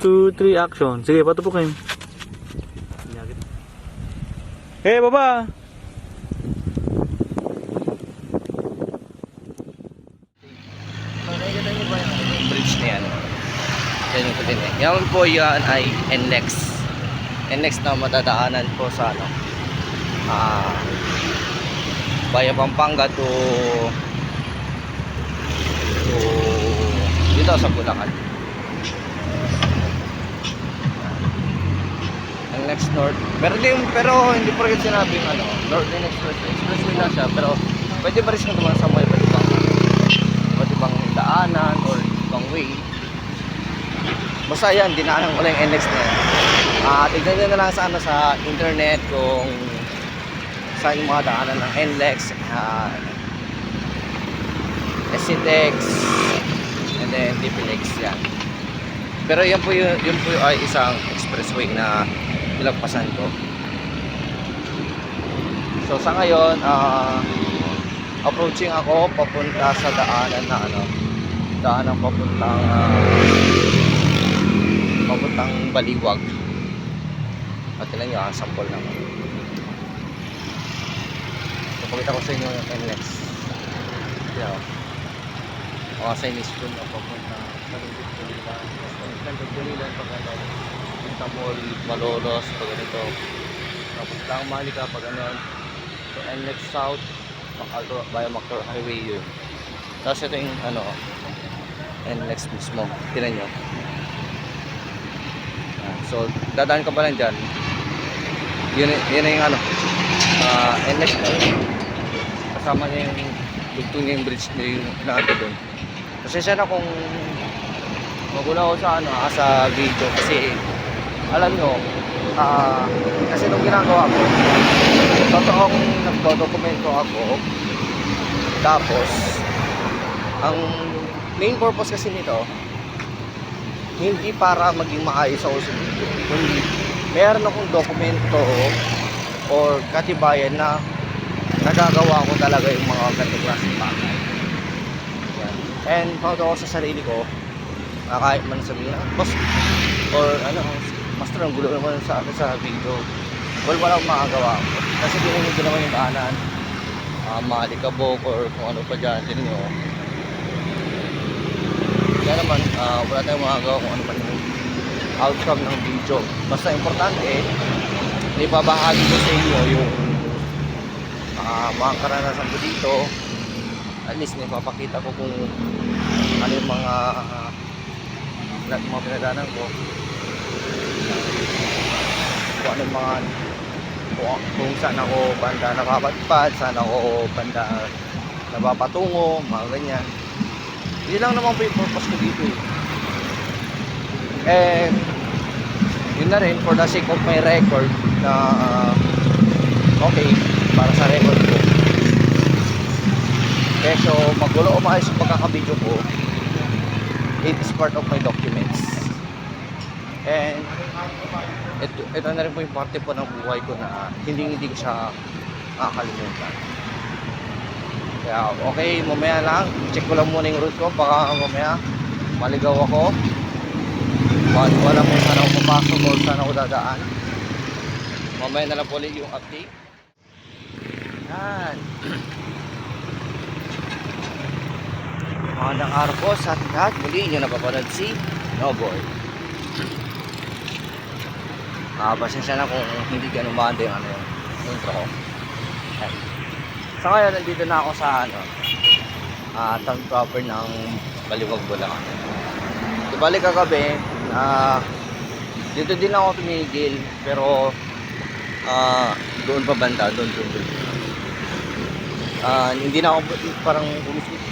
2, 3, action. Sige, patupukin. Hey, baba! Bridge na yan? Yan yung din eh. Yan po yan ay NLEX. NLEX na matadaanan po sa ano. Ah, Bayan Pampanga to to dito sa Bulacan. NLEX North. Pero hindi pero hindi pa rin sinabing ano, Northern Expressway. Expressway na siya pero pwede pa rin siya naman sa may iba't ibang iba't ibang daanan or ibang way. Basta yan, dinaanan ko lang yung NX na yan. Ah, tignan nyo na lang sa, ano, sa internet kung saan yung mga daanan ng NLEX, uh, SCTEX, and then DPLEX yan. Pero yan po yun, yun po ay isang expressway na nilagpasan ko. So sa ngayon, ah, approaching ako papunta sa daanan na ano daanan papuntang ah, papuntang Baliwag. At ilan yung ah, sample naman so pakita ko sa inyo yung NLEX yeah. mga Chinese food na papunta. Kalugit Kulilan Kalugit Kulilan pag Punta Mall Malolos pag ganito papunta ang Malika pag ano so NLEX South Macalro, via Macalro Highway yun. Tapos ito yung ano, NLEX mismo. Tinan nyo. Ah, So, dadaan ka pa lang dyan. Yun, yun yung ano, uh, NLEX na yun. Kasama niya yung dugtong niya yung bridge niya yung naado doon. Kasi siya na kung magulo ako sa ano, ah, sa video kasi alam nyo, ah, kasi nung ginagawa ko, totoong nagdodokumento ako. Tapos ang main purpose kasi nito hindi para maging maayos sa video kundi meron akong dokumento or katibayan na nagagawa ko talaga yung mga ganito klaseng bagay. And proud ako sa sarili ko na kahit man sabihin na boss or ano master ang gulo naman sa akin sa video. Well wala akong makagawa. Kasi dinunod ko naman yung daanan uh, malikabok or kung ano pa dyan din nyo kaya naman ah, wala tayong makagawa kung ano pa yung outcome ng video. Basta importante na ibabahagi ko sa inyo yung ah, mga karanasan ko dito. At least may papakita ko kung ano yung mga uh, mga pinagdanan ko kung ano yung mga kung, kung saan ako banda napapadpad, saan ako banda napapatungo, mga ganyan. Yun lang naman po yung purpose ko dito eh. And, yun na rin, for the sake of my record, na ah, okay, para sa record ko. Keso, magulo o maayos yung pagkakabidyo ko, it is part of my documents. And, ito, ito na rin po yung parte po ng buhay ko na hindi hindi ko siya makakalimutan. Kaya okay, mamaya lang, check ko lang muna yung route ko, baka mamaya maligaw ako. Wala, wala mo saan ako papasok o saan ako dadaan. Mamaya na lang po ulit yung update. Yan. Magandang araw po sa ating lahat. Muli nyo napapanood si Noboy. Ah, pasensya na kung hindi ganun maganda yung ano yung intro ko. Ayan. Sa ngayon, nandito na ako sa ano, ah, town proper ng Baliwag, Bulacan. Di bali kagabi, ah, dito din ako tumigil, pero ah, doon pa banda, doon, doon, doon. Ah, hindi na ako parang umis-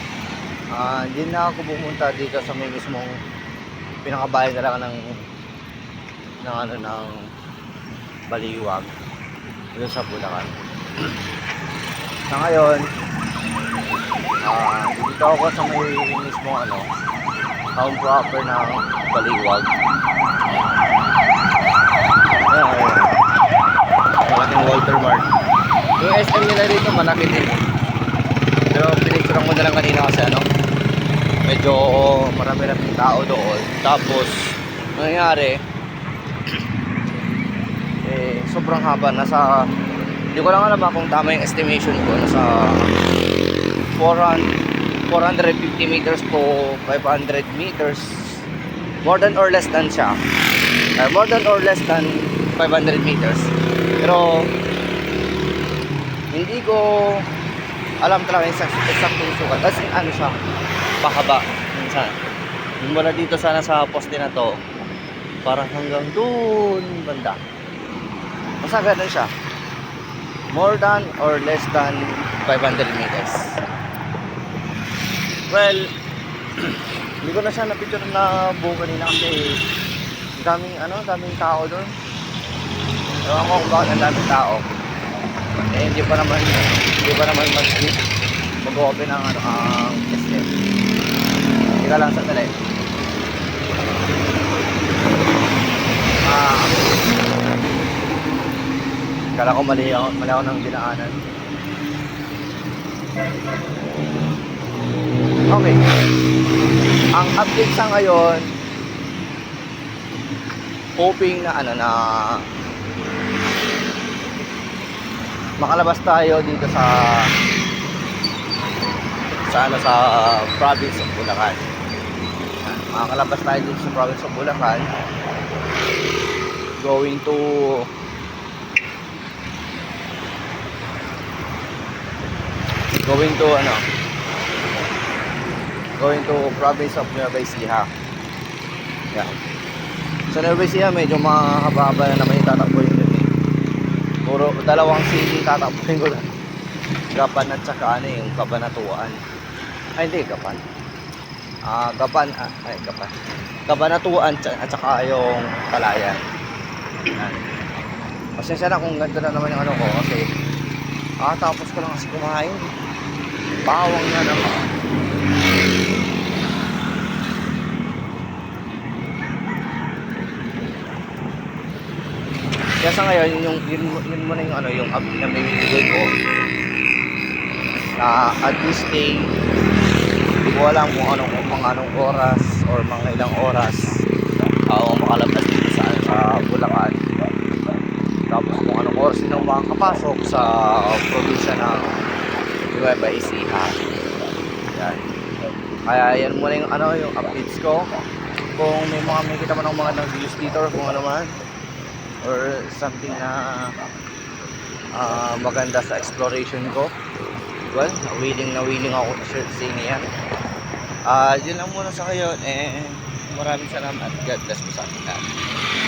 ah, hindi na ako pumunta dito sa may mismong pinakabayan talaga ng ng ano ng Baliwag dito sa Bulacan. sa ngayon, ah dito ako sa may mismo ano, town proper ng Baliwag. Ayan, ayan. Malaking Walter Mart. Yung SM nila rito malaki din. Pero pinicturean ko na lang kanina kasi ano, medyo marami-raming tao doon. Tapos, Ang nangyari, eh, sobrang haba. Nasa, hindi ko lang alam kung tama yung estimation ko. Nasa 400, 450 meters to 500 meters. More than or less than siya. Uh, more than or less than 500 meters. Pero, hindi ko alam talaga yung exact, exact yung sukat. Kasi ano siya, pahaba. Minsan. Mula dito sana sa poste na to, parang hanggang doon banda. Basta ganun siya. More than or less than 500 meters. Well, hindi ko na siya na-picture na buo kanina kasi daming ano, daming tao doon. Ewan ko kung bakit ang daming tao. Eh, hindi pa naman, hindi pa naman. Mag-open ang ano, ang SM. Hindi ka lang sa tali. Kala ko mali ako, mali ako ng dinaanan. Okay. Ang update sa ngayon, hoping na ano na makalabas tayo dito sa sa ano sa province of Bulacan. Makakalabas tayo dito sa province of Bulacan going to going to ano going to province of Nueva Ecija. Yeah. sa Nueva Ecija medyo mahaba-haba na naman yung tatakbuhin ko eh. puro dalawang city tatakbuhin ko lang Gapan at saka ano yung Kabanatuan. Ay hindi Gapan. Ah Gapan ah, ay Gapan. Kabanatuan at saka yung Palayan. Yan. Pasensya na kung ganda na naman yung ano ko kasi ah tapos ko lang kasi kumain bawang na naman Kaya sa ngayon, yung, yun, yun muna yung ano, yung update na may bibigay ko. Na at this day, hindi ko alam kung anong, kung mga anong oras or mga ilang oras ako makalabas dito sa, sa Bulacan. Tapos kung anong oras din ako makakapasok sa probinsya ng Nueva Ecija. Yan. Kaya yan muna yung ano, yung updates ko. Kung may mga may kita man ng mga nag-views dito or kung ano man or something na ah, maganda sa exploration ko. Well, willing na willing ako to share sa inyo yan. Ah, yun lang muna sa ngayon and maraming salamat. God bless po sa lahat.